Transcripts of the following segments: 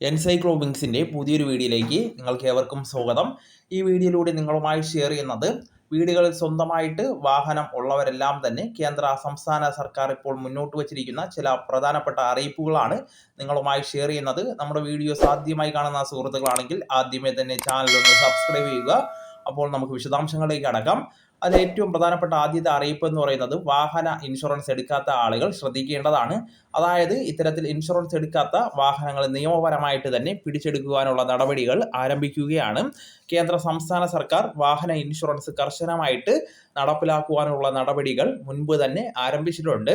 എൻസൈക്ലോബിങ്സിന്റെ പുതിയൊരു വീഡിയോയിലേക്ക് നിങ്ങൾക്ക് ഏവർക്കും സ്വാഗതം. ഈ വീഡിയോയിലൂടെ നിങ്ങളുമായി ഷെയർ ചെയ്യുന്നത് വീടുകളിൽ സ്വന്തമായിട്ട് വാഹനം ഉള്ളവരെല്ലാം തന്നെ കേന്ദ്ര സംസ്ഥാന സർക്കാർ ഇപ്പോൾ മുന്നോട്ട് വച്ചിരിക്കുന്ന ചില പ്രധാനപ്പെട്ട അറിയിപ്പുകളാണ് നിങ്ങളുമായി ഷെയർ ചെയ്യുന്നത്. നമ്മുടെ വീഡിയോ സാധ്യമായി കാണുന്ന സുഹൃത്തുക്കളാണെങ്കിൽ ആദ്യമേ തന്നെ ചാനൽ ഒന്ന് സബ്സ്ക്രൈബ് ചെയ്യുക. അപ്പോൾ നമുക്ക് വിശദാംശങ്ങളിലേക്ക് അടക്കാം. അതിൽ ഏറ്റവും പ്രധാനപ്പെട്ട ആദ്യത്തെ അറിയിപ്പ് എന്ന് പറയുന്നത് വാഹന ഇൻഷുറൻസ് എടുക്കാത്ത ആളുകൾ ശ്രദ്ധിക്കേണ്ടതാണ്. അതായത് ഇത്തരത്തിൽ ഇൻഷുറൻസ് എടുക്കാത്ത വാഹനങ്ങൾ നിയമപരമായിട്ട് തന്നെ പിടിച്ചെടുക്കുവാനുള്ള നടപടികൾ ആരംഭിക്കുകയാണ്. കേന്ദ്ര സംസ്ഥാന സർക്കാർ വാഹന ഇൻഷുറൻസ് കർശനമായിട്ട് നടപ്പിലാക്കുവാനുള്ള നടപടികൾ മുൻപ് തന്നെ ആരംഭിച്ചിട്ടുണ്ട്.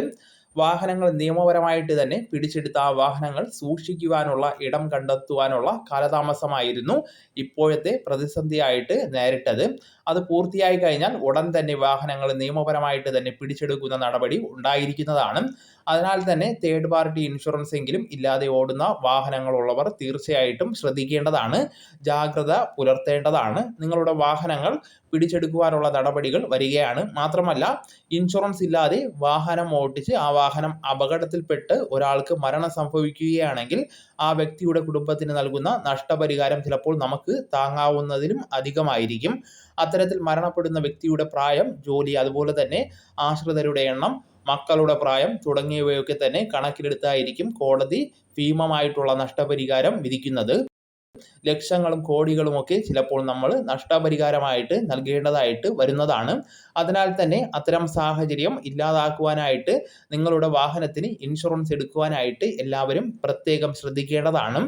വാഹനങ്ങൾ നിയമപരമായിട്ട് തന്നെ പിടിച്ചെടുത്ത ആ വാഹനങ്ങൾ സൂക്ഷിക്കുവാനുള്ള ഇടം കണ്ടെത്തുവാനുള്ള കാലതാമസമായിരുന്നു ഇപ്പോഴത്തെ പ്രതിസന്ധിയായിട്ട് നേരിട്ടത്. അത് പൂർത്തിയായി കഴിഞ്ഞാൽ ഉടൻ തന്നെ വാഹനങ്ങൾ നിയമപരമായിട്ട് തന്നെ പിടിച്ചെടുക്കുന്ന നടപടി ഉണ്ടായിരിക്കുന്നതാണ്. അതിനാൽ തന്നെ തേർഡ് പാർട്ടി ഇൻഷുറൻസ് എങ്കിലും ഇല്ലാതെ ഓടുന്ന വാഹനങ്ങളുള്ളവർ തീർച്ചയായിട്ടും ശ്രദ്ധിക്കേണ്ടതാണ്. ജാഗ്രത പുലർത്തേണ്ടതാണ്. നിങ്ങളുടെ വാഹനങ്ങൾ പിടിച്ചെടുക്കുവാനുള്ള നടപടികൾ വരികയാണ്. മാത്രമല്ല ഇൻഷുറൻസ് ഇല്ലാതെ വാഹനം ഓടിച്ച് ആ വാഹനം അപകടത്തിൽപ്പെട്ട് ഒരാൾക്ക് മരണം സംഭവിക്കുകയാണെങ്കിൽ ആ വ്യക്തിയുടെ കുടുംബത്തിന് നൽകുന്ന നഷ്ടപരിഹാരം ചിലപ്പോൾ നമുക്ക് താങ്ങാവുന്നതിലും അധികമായിരിക്കും. അത്തരത്തിൽ മരണപ്പെടുന്ന വ്യക്തിയുടെ പ്രായം ജോലി അതുപോലെ തന്നെ ആശ്രിതരുടെ എണ്ണം മക്കളുടെ പ്രായം തുടങ്ങിയവയൊക്കെ തന്നെ കണക്കിലെടുത്തായിരിക്കും കോടതി ഭീമമായിട്ടുള്ള നഷ്ടപരിഹാരം വിധിക്കുന്നത്. ലക്ഷങ്ങളും കോടികളുമൊക്കെ ചിലപ്പോൾ നമ്മൾ നഷ്ടപരിഹാരമായിട്ട് നൽകേണ്ടതായിട്ട് വരുന്നതാണ്. അതിനാൽ തന്നെ അത്തരം സാഹചര്യം ഇല്ലാതാക്കുവാനായിട്ട് നിങ്ങളുടെ വാഹനത്തിന് ഇൻഷുറൻസ് എടുക്കുവാനായിട്ട് എല്ലാവരും പ്രത്യേകം ശ്രദ്ധിക്കേണ്ടതാണ്.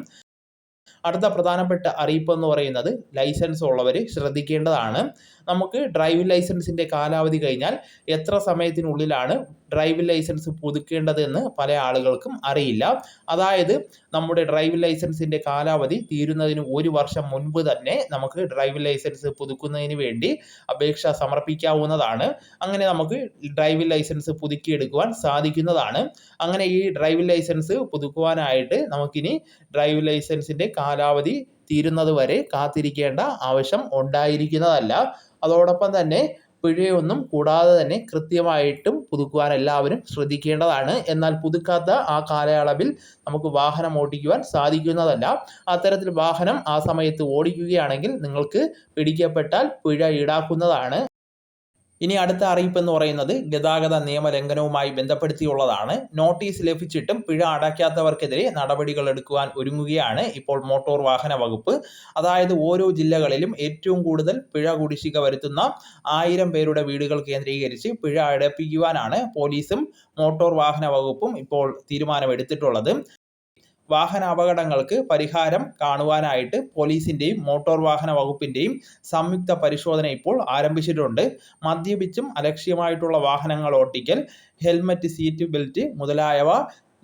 അടുത്ത പ്രധാനപ്പെട്ട അറിയിപ്പ് എന്ന് പറയുന്നത് ലൈസൻസ് ഉള്ളവർ ശ്രദ്ധിക്കേണ്ടതാണ്. നമുക്ക് ഡ്രൈവിംഗ് ലൈസൻസിന്റെ കാലാവധി കഴിഞ്ഞാൽ എത്ര സമയത്തിനുള്ളിലാണ് ഡ്രൈവിംഗ് ലൈസൻസ് പുതുക്കേണ്ടതെന്ന് പല ആളുകൾക്കും അറിയില്ല. അതായത് നമ്മുടെ ഡ്രൈവിംഗ് ലൈസൻസിന്റെ കാലാവധി തീരുന്നതിന് ഒരു വർഷം മുൻപ് തന്നെ നമുക്ക് ഡ്രൈവിംഗ് ലൈസൻസ് പുതുക്കുന്നതിന് വേണ്ടി അപേക്ഷ സമർപ്പിക്കാവുന്നതാണ്. അങ്ങനെ നമുക്ക് ഡ്രൈവിംഗ് ലൈസൻസ് പുതുക്കിയെടുക്കുവാൻ സാധിക്കുന്നതാണ്. അങ്ങനെ ഈ ഡ്രൈവിംഗ് ലൈസൻസ് പുതുക്കുവാനായിട്ട് നമുക്കിനി ഡ്രൈവിംഗ് ലൈസൻസിന്റെ കാലാവധി തീരുന്നത് വരെ കാത്തിരിക്കേണ്ട ആവശ്യം ഉണ്ടായിരിക്കുന്നതല്ല. അതോടൊപ്പം തന്നെ പിഴയൊന്നും കൂടാതെ തന്നെ കൃത്യമായിട്ടും പുതുക്കുവാൻ എല്ലാവരും ശ്രദ്ധിക്കേണ്ടതാണ്. എന്നാൽ പുതുക്കാത്ത ആ കാലയളവിൽ നമുക്ക് വാഹനം ഓടിക്കുവാൻ സാധിക്കുന്നതല്ല. അത്തരത്തിൽ വാഹനം ആ സമയത്ത് ഓടിക്കുകയാണെങ്കിൽ നിങ്ങൾക്ക് പിടിക്കപ്പെട്ടാൽ പിഴ ഈടാക്കുന്നതാണ്. ഇനി അടുത്ത അറിയിപ്പ് എന്ന് പറയുന്നത് ഗതാഗത നിയമ ലംഘനവുമായി ബന്ധപ്പെടുത്തിയുള്ളതാണ്. നോട്ടീസ് ലഭിച്ചിട്ടും പിഴ അടയ്ക്കാത്തവർക്കെതിരെ നടപടികൾ എടുക്കുവാൻ ഒരുങ്ങുകയാണ് ഇപ്പോൾ മോട്ടോർ വാഹന വകുപ്പ്. അതായത് ഓരോ ജില്ലകളിലും ഏറ്റവും കൂടുതൽ പിഴ കുടിശ്ശിക വരുത്തുന്ന ആയിരം പേരുടെ വീടുകൾ കേന്ദ്രീകരിച്ച് പിഴ അടപ്പിക്കുവാനാണ് പോലീസും മോട്ടോർ വാഹന വകുപ്പും ഇപ്പോൾ തീരുമാനമെടുത്തിട്ടുള്ളത്. വാഹന അപകടങ്ങൾക്ക് പരിഹാരം കാണുവാനായിട്ട് പോലീസിന്റെയും മോട്ടോർ വാഹന വകുപ്പിന്റെയും സംയുക്ത പരിശോധന ഇപ്പോൾ ആരംഭിച്ചിട്ടുണ്ട്. മദ്യപിച്ചും അലക്ഷ്യമായിട്ടുള്ള വാഹനങ്ങൾ ഓട്ടിക്കൽ ഹെൽമറ്റ് സീറ്റ് ബെൽറ്റ് മുതലായവ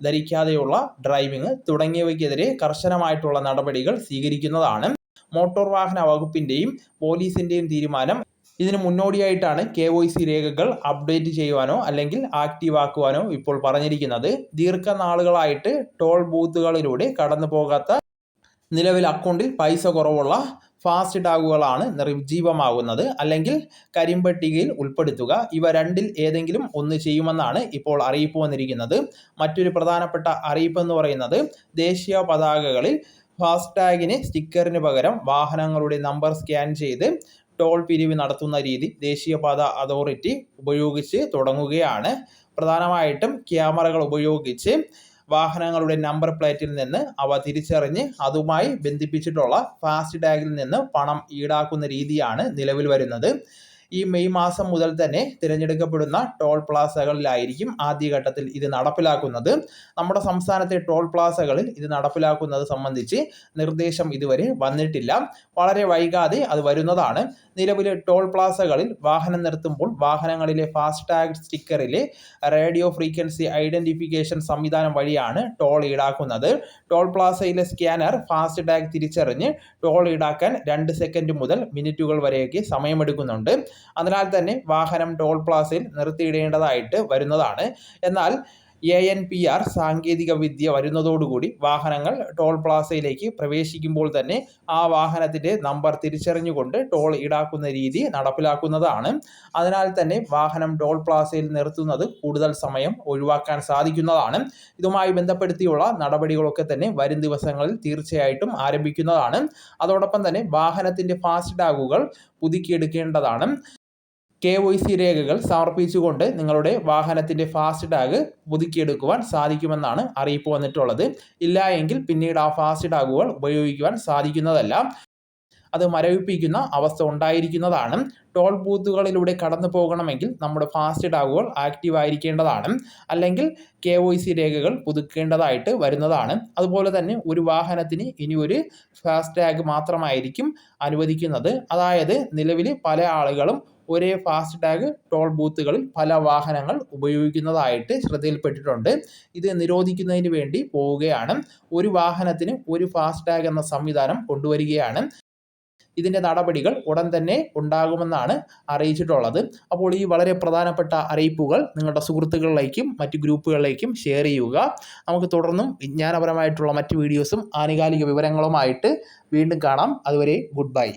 ധരിക്കാതെയുള്ള ഡ്രൈവിംഗ് തുടങ്ങിയവയ്ക്കെതിരെ കർശനമായിട്ടുള്ള നടപടികൾ സ്വീകരിക്കുന്നതാണ്. മോട്ടോർ വാഹന വകുപ്പിന്റെയും പോലീസിന്റെയും തീരുമാനം ഇതിന് മുന്നോടിയായിട്ടാണ് കെ വൈ സി രേഖകൾ അപ്ഡേറ്റ് ചെയ്യുവാനോ അല്ലെങ്കിൽ ആക്റ്റീവ് ആക്കുവാനോ ഇപ്പോൾ പറഞ്ഞിരിക്കുന്നത്. ദീർഘനാളുകളായിട്ട് ടോൾ ബൂത്തുകളിലൂടെ കടന്നു പോകാത്ത നിലവിൽ അക്കൗണ്ടിൽ പൈസ കുറവുള്ള ഫാസ്റ്റ് ടാഗുകളാണ് നിർജീവമാകുന്നത്. അല്ലെങ്കിൽ കരിമ്പട്ടികയിൽ ഉൾപ്പെടുത്തുക. ഇവ രണ്ടിൽ ഏതെങ്കിലും ഒന്ന് ചെയ്യുമെന്നാണ് ഇപ്പോൾ അറിയിപ്പ് വന്നിരിക്കുന്നത്. മറ്റൊരു പ്രധാനപ്പെട്ട അറിയിപ്പ് എന്ന് പറയുന്നത് ദേശീയ പതാകകളിൽ ഫാസ്ടാഗിന് സ്റ്റിക്കറിന് പകരം വാഹനങ്ങളുടെ നമ്പർ സ്കാൻ ചെയ്ത് ടോൾ പിരിവ് നടത്തുന്ന രീതി ദേശീയപാത അതോറിറ്റി ഉപയോഗിച്ച് തുടങ്ങുകയാണ്. പ്രധാനമായിട്ടും ക്യാമറകൾ ഉപയോഗിച്ച് വാഹനങ്ങളുടെ നമ്പർ പ്ലേറ്റിൽ നിന്ന് അവ തിരിച്ചറിഞ്ഞ് അതുമായി ബന്ധിപ്പിച്ചിട്ടുള്ള ഫാസ്റ്റ് ടാഗിൽ നിന്ന് പണം ഈടാക്കുന്ന രീതിയാണ് നിലവിൽ വരുന്നത്. ഈ മെയ് മാസം മുതൽ തന്നെ തിരഞ്ഞെടുക്കപ്പെടുന്ന ടോൾ പ്ലാസകളിലായിരിക്കും ആദ്യഘട്ടത്തിൽ ഇത് നടപ്പിലാക്കുന്നത്. നമ്മുടെ സംസ്ഥാനത്തെ ടോൾ പ്ലാസകളിൽ ഇത് നടപ്പിലാക്കുന്നത് സംബന്ധിച്ച് നിർദ്ദേശം ഇതുവരെ വന്നിട്ടില്ല. വളരെ വൈകാതെ അത് വരുന്നതാണ്. നിലവിലെ ടോൾ പ്ലാസകളിൽ വാഹനം നിർത്തുമ്പോൾ വാഹനങ്ങളിലെ ഫാസ്ടാഗ് സ്റ്റിക്കറിലെ റേഡിയോ ഫ്രീക്വൻസി ഐഡന്റിഫിക്കേഷൻ സംവിധാനം വഴിയാണ് ടോൾ ഈടാക്കുന്നത്. ടോൾ പ്ലാസയിലെ സ്കാനർ ഫാസ്റ്റ് ടാഗ് തിരിച്ചറിഞ്ഞ് ടോൾ ഈടാക്കാൻ രണ്ട് സെക്കൻഡ് മുതൽ മിനിറ്റുകൾ വരെയൊക്കെ സമയമെടുക്കുന്നുണ്ട്. അതിനാൽ തന്നെ വാഹനം ടോൾ പ്ലാസയിൽ നിർത്തിയിടേണ്ടതായിട്ട് വരുന്നതാണ്. എന്നാൽ എ എൻ പി ആർ സാങ്കേതിക വിദ്യ വരുന്നതോടുകൂടി വാഹനങ്ങൾ ടോൾ പ്ലാസയിലേക്ക് പ്രവേശിക്കുമ്പോൾ തന്നെ ആ വാഹനത്തിന്റെ നമ്പർ തിരിച്ചറിഞ്ഞുകൊണ്ട് ടോൾ ഈടാക്കുന്ന രീതി നടപ്പിലാക്കുന്നതാണ്. അതിനാൽ തന്നെ വാഹനം ടോൾ പ്ലാസയിൽ നിർത്തുന്നത് കൂടുതൽ സമയം ഒഴിവാക്കാൻ സാധിക്കുന്നതാണ്. ഇതുമായി ബന്ധപ്പെടുത്തിയുള്ള നടപടികളൊക്കെ തന്നെ വരും ദിവസങ്ങളിൽ തീർച്ചയായിട്ടും ആരംഭിക്കുന്നതാണ്. അതോടൊപ്പം തന്നെ വാഹനത്തിന്റെ ഫാസ്റ്റ് ടാഗുകൾ പുതുക്കിയെടുക്കേണ്ടതാണ്. കെ വൈ സി രേഖകൾ സമർപ്പിച്ചുകൊണ്ട് നിങ്ങളുടെ വാഹനത്തിന്റെ ഫാസ്റ്റ് ടാഗ് പുതുക്കിയെടുക്കുവാൻ സാധിക്കുമെന്നാണ് അറിയിപ്പ് വന്നിട്ടുള്ളത്. ഇല്ല എങ്കിൽ പിന്നീട് ആ ഫാസ്റ്റ് ടാഗുകൾ ഉപയോഗിക്കുവാൻ സാധിക്കുന്നതല്ല. അത് മരവിപ്പിക്കുന്ന അവസ്ഥ ഉണ്ടായിരിക്കുന്നതാണ്. ടോൾ ബൂത്തുകളിലൂടെ കടന്നു പോകണമെങ്കിൽ നമ്മുടെ ഫാസ്റ്റ് ടാഗുകൾ ആക്റ്റീവ് ആയിരിക്കേണ്ടതാണ്. അല്ലെങ്കിൽ കെ ഒ സി രേഖകൾ പുതുക്കേണ്ടതായിട്ട് വരുന്നതാണ്. അതുപോലെ തന്നെ ഒരു വാഹനത്തിന് ഇനി ഒരു ഫാസ്റ്റ് ടാഗ് മാത്രമായിരിക്കും അനുവദിക്കുന്നത്. അതായത് നിലവിൽ പല ആളുകളും ഒരേ ടാഗ് ടോൾ ബൂത്തുകളിൽ പല വാഹനങ്ങൾ ഉപയോഗിക്കുന്നതായിട്ട് ശ്രദ്ധയിൽപ്പെട്ടിട്ടുണ്ട്. ഇത് നിരോധിക്കുന്നതിന് വേണ്ടി പോവുകയാണ്. ഒരു വാഹനത്തിന് ഒരു ഫാസ്റ്റ് ടാഗ് എന്ന സംവിധാനം കൊണ്ടുവരികയാണ്. ഇതിന്റെ നടപടികൾ ഉടൻ തന്നെ ഉണ്ടാകുമെന്നാണ് അറിയിച്ചിട്ടുള്ളത്. അപ്പോൾ ഈ വളരെ പ്രധാനപ്പെട്ട അറിയിപ്പുകൾ നിങ്ങളുടെ സുഹൃത്തുക്കളിലേക്കും മറ്റ് ഗ്രൂപ്പുകളിലേക്കും ഷെയർ ചെയ്യുക. നമുക്ക് തുടർന്നും വിജ്ഞാനപരമായിട്ടുള്ള മറ്റ് വീഡിയോസും ആനുകാലിക വിവരങ്ങളുമായിട്ട് വീണ്ടും കാണാം. അതുവരെ ഗുഡ് ബൈ.